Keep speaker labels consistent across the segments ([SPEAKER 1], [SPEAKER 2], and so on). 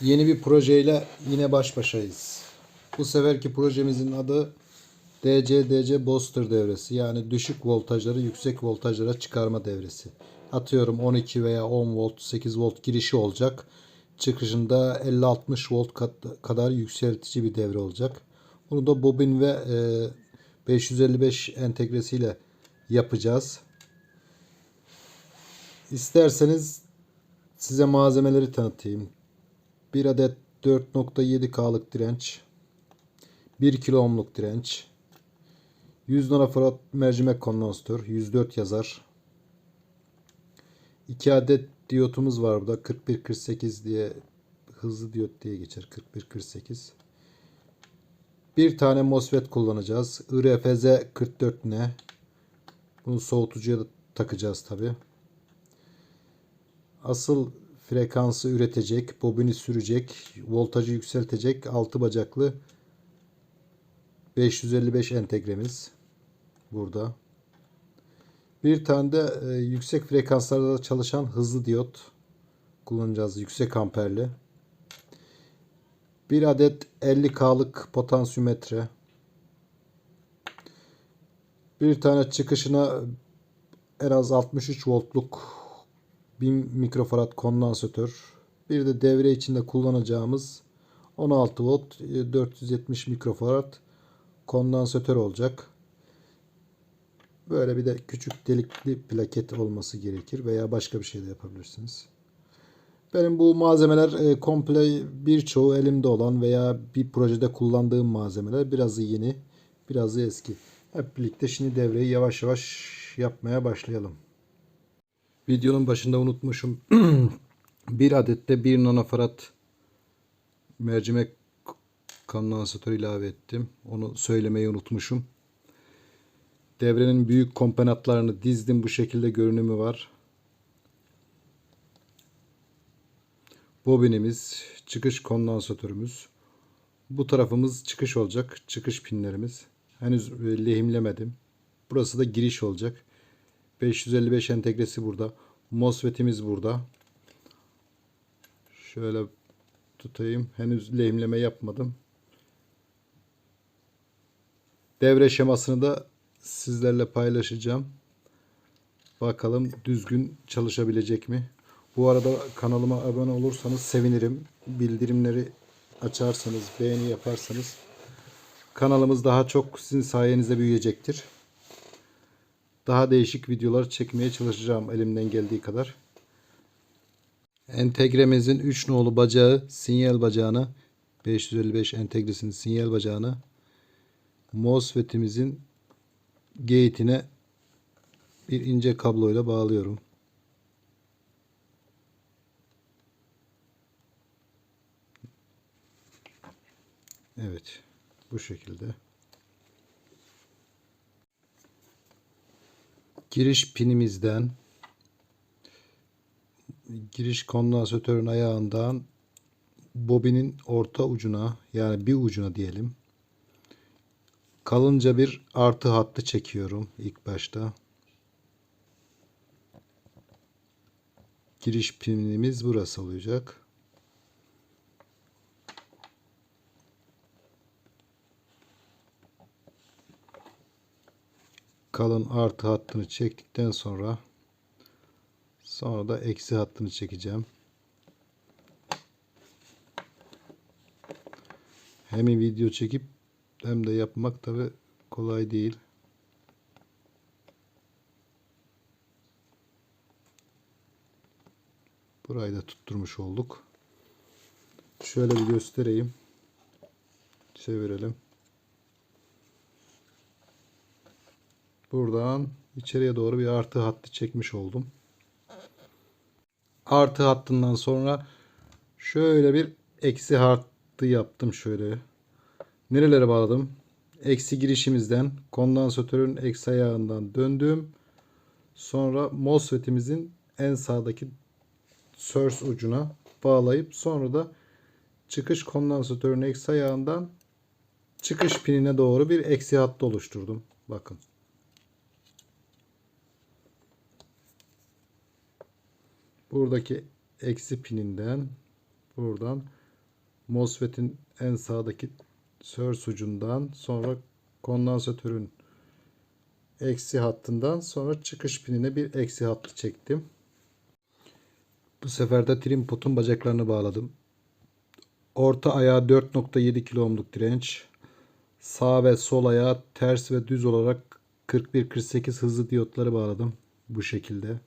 [SPEAKER 1] Yeni bir projeyle yine baş başayız. Bu seferki projemizin adı DC-DC Booster devresi. Yani düşük voltajları yüksek voltajlara çıkarma devresi. Atıyorum 12 veya 10 volt, 8 volt girişi olacak. Çıkışında 50-60 volt kadar yükseltici bir devre olacak. Bunu da bobin ve e, 555 entegresiyle yapacağız. İsterseniz size malzemeleri tanıtayım. 1 adet 4.7K'lık direnç. 1 kilo ohmluk direnç. 100 nanofarad mercimek kondansatör. 104 yazar. 2 adet diyotumuz var burada. 4148 diye hızlı diyot diye geçer. 4148. Bir tane MOSFET kullanacağız. IRFZ 44N. Bunu soğutucuya da takacağız tabi. Asıl frekansı üretecek, bobini sürecek, voltajı yükseltecek 6 bacaklı 555 entegremiz burada. Bir tane de e, yüksek frekanslarda çalışan hızlı diyot kullanacağız. Yüksek amperli. Bir adet 50K'lık potansiyometre. Bir tane çıkışına en az 63 voltluk 1000 mikrofarad kondansatör. Bir de devre içinde kullanacağımız 16 volt e, 470 mikrofarad kondansatör olacak. Böyle bir de küçük delikli plaket olması gerekir veya başka bir şey de yapabilirsiniz. Benim bu malzemeler e, komple birçoğu elimde olan veya bir projede kullandığım malzemeler. Birazı yeni, birazı eski. Hep birlikte şimdi devreyi yavaş yavaş yapmaya başlayalım. Videonun başında unutmuşum. bir adette 1 nanofarad mercimek kondansatörü ilave ettim. Onu söylemeyi unutmuşum. Devrenin büyük komponentlerini dizdim. Bu şekilde görünümü var. Bobinimiz, çıkış kondansatörümüz. Bu tarafımız çıkış olacak. Çıkış pinlerimiz. Henüz e, lehimlemedim. Burası da giriş olacak. 555 entegresi burada. MOSFET'imiz burada. Şöyle tutayım. Henüz lehimleme yapmadım. Devre şemasını da sizlerle paylaşacağım. Bakalım düzgün çalışabilecek mi? Bu arada kanalıma abone olursanız sevinirim. Bildirimleri açarsanız, beğeni yaparsanız kanalımız daha çok sizin sayenizde büyüyecektir. Daha değişik videolar çekmeye çalışacağım elimden geldiği kadar. Entegremizin 3 nolu bacağı, sinyal bacağına 555 entegresinin sinyal bacağına MOSFET'imizin gate'ine bir ince kabloyla bağlıyorum. Evet. Bu şekilde. Giriş pinimizden giriş kondansatörün ayağından bobinin orta ucuna yani bir ucuna diyelim kalınca bir artı hattı çekiyorum ilk başta. Giriş pinimiz burası olacak. Kalın artı hattını çektikten sonra sonra da eksi hattını çekeceğim. Hem video çekip hem de yapmak tabi kolay değil. Burayı da tutturmuş olduk. Şöyle bir göstereyim. Çevirelim. Buradan içeriye doğru bir artı hattı çekmiş oldum. Artı hattından sonra şöyle bir eksi hattı yaptım şöyle. Nerelere bağladım? Eksi girişimizden kondansatörün eksi ayağından döndüm. Sonra MOSFET'imizin en sağdaki source ucuna bağlayıp sonra da çıkış kondansatörün eksi ayağından çıkış pinine doğru bir eksi hattı oluşturdum. Bakın. Buradaki eksi pininden buradan MOSFET'in en sağdaki source ucundan sonra kondansatörün eksi hattından sonra çıkış pinine bir eksi hattı çektim. Bu sefer de trim potun bacaklarını bağladım. Orta ayağı 4.7 kilo ohmluk direnç. Sağ ve sol ayağı ters ve düz olarak 41-48 hızlı diyotları bağladım. Bu şekilde.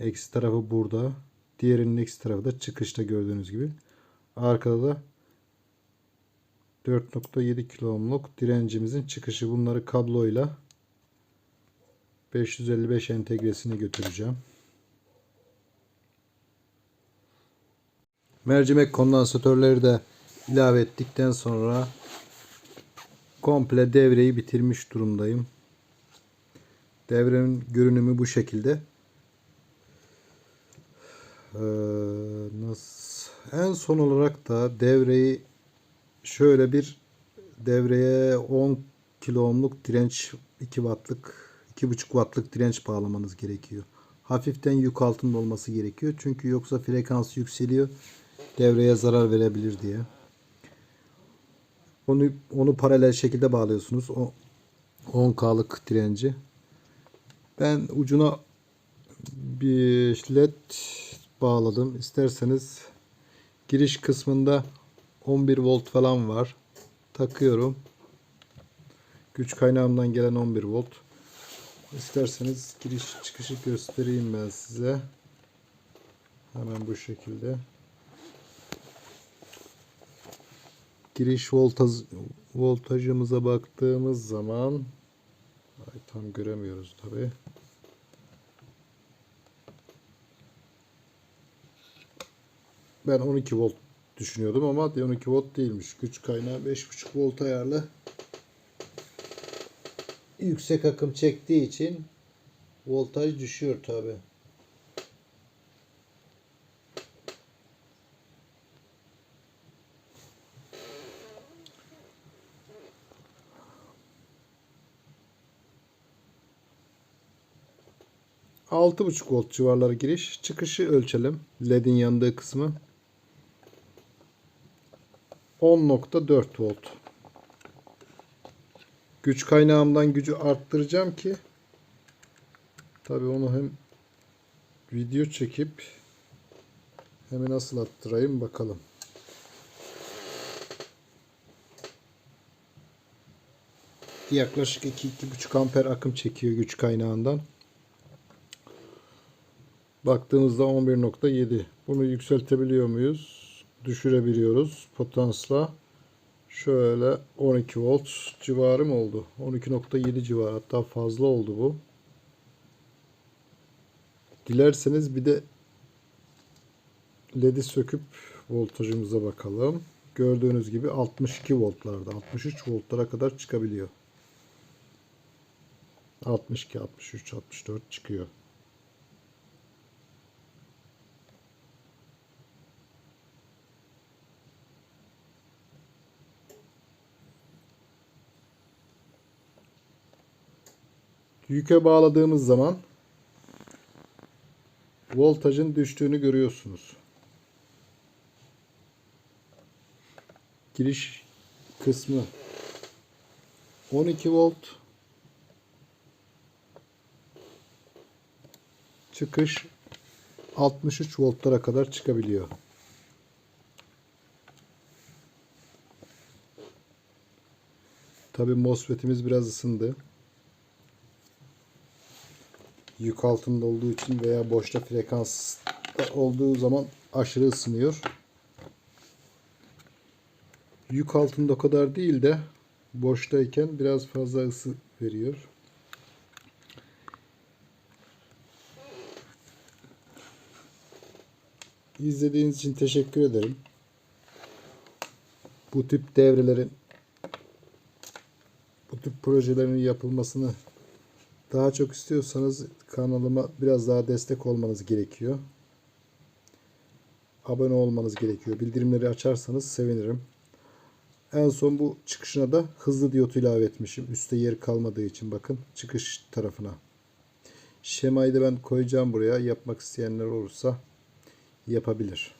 [SPEAKER 1] Eksi tarafı burada. Diğerinin eksi tarafı da çıkışta gördüğünüz gibi. Arkada da 4.7 kilo ohmluk direncimizin çıkışı. Bunları kabloyla 555 entegresine götüreceğim. Mercimek kondansatörleri de ilave ettikten sonra komple devreyi bitirmiş durumdayım. Devrenin görünümü bu şekilde. Ee, nasıl? En son olarak da devreyi şöyle bir devreye 10 kilo ohmluk direnç 2 wattlık 2,5 wattlık direnç bağlamanız gerekiyor. Hafiften yük altında olması gerekiyor. Çünkü yoksa frekans yükseliyor. Devreye zarar verebilir diye. Onu onu paralel şekilde bağlıyorsunuz. O 10K'lık direnci. Ben ucuna bir led bağladım. İsterseniz giriş kısmında 11 volt falan var. Takıyorum. Güç kaynağımdan gelen 11 volt. İsterseniz giriş çıkışı göstereyim ben size. Hemen bu şekilde. Giriş voltaj voltajımıza baktığımız zaman ay, tam göremiyoruz tabi. Ben 12 volt düşünüyordum ama 12 volt değilmiş. Güç kaynağı 5.5 volt ayarlı. Yüksek akım çektiği için voltaj düşüyor tabi. Altı buçuk volt civarları giriş. Çıkışı ölçelim. LED'in yandığı kısmı. 10.4 volt. Güç kaynağımdan gücü arttıracağım ki tabi onu hem video çekip hemen nasıl attırayım bakalım. Yaklaşık 2-2,5 amper akım çekiyor güç kaynağından. Baktığımızda 11.7. Bunu yükseltebiliyor muyuz? Düşürebiliyoruz potansla. Şöyle 12 volt civarı mı oldu? 12.7 civarı hatta fazla oldu bu. Dilerseniz bir de LED'i söküp voltajımıza bakalım. Gördüğünüz gibi 62 voltlarda 63 voltlara kadar çıkabiliyor. 62, 63, 64 çıkıyor. Yüke bağladığımız zaman voltajın düştüğünü görüyorsunuz. Giriş kısmı 12 volt çıkış 63 voltlara kadar çıkabiliyor. Tabi MOSFET'imiz biraz ısındı. Yük altında olduğu için veya boşta frekans olduğu zaman aşırı ısınıyor. Yük altında o kadar değil de boştayken biraz fazla ısı veriyor. İzlediğiniz için teşekkür ederim. Bu tip devrelerin bu tip projelerin yapılmasını daha çok istiyorsanız kanalıma biraz daha destek olmanız gerekiyor. Abone olmanız gerekiyor. Bildirimleri açarsanız sevinirim. En son bu çıkışına da hızlı diyot ilave etmişim. Üste yer kalmadığı için bakın çıkış tarafına. Şemayı da ben koyacağım buraya. Yapmak isteyenler olursa yapabilir.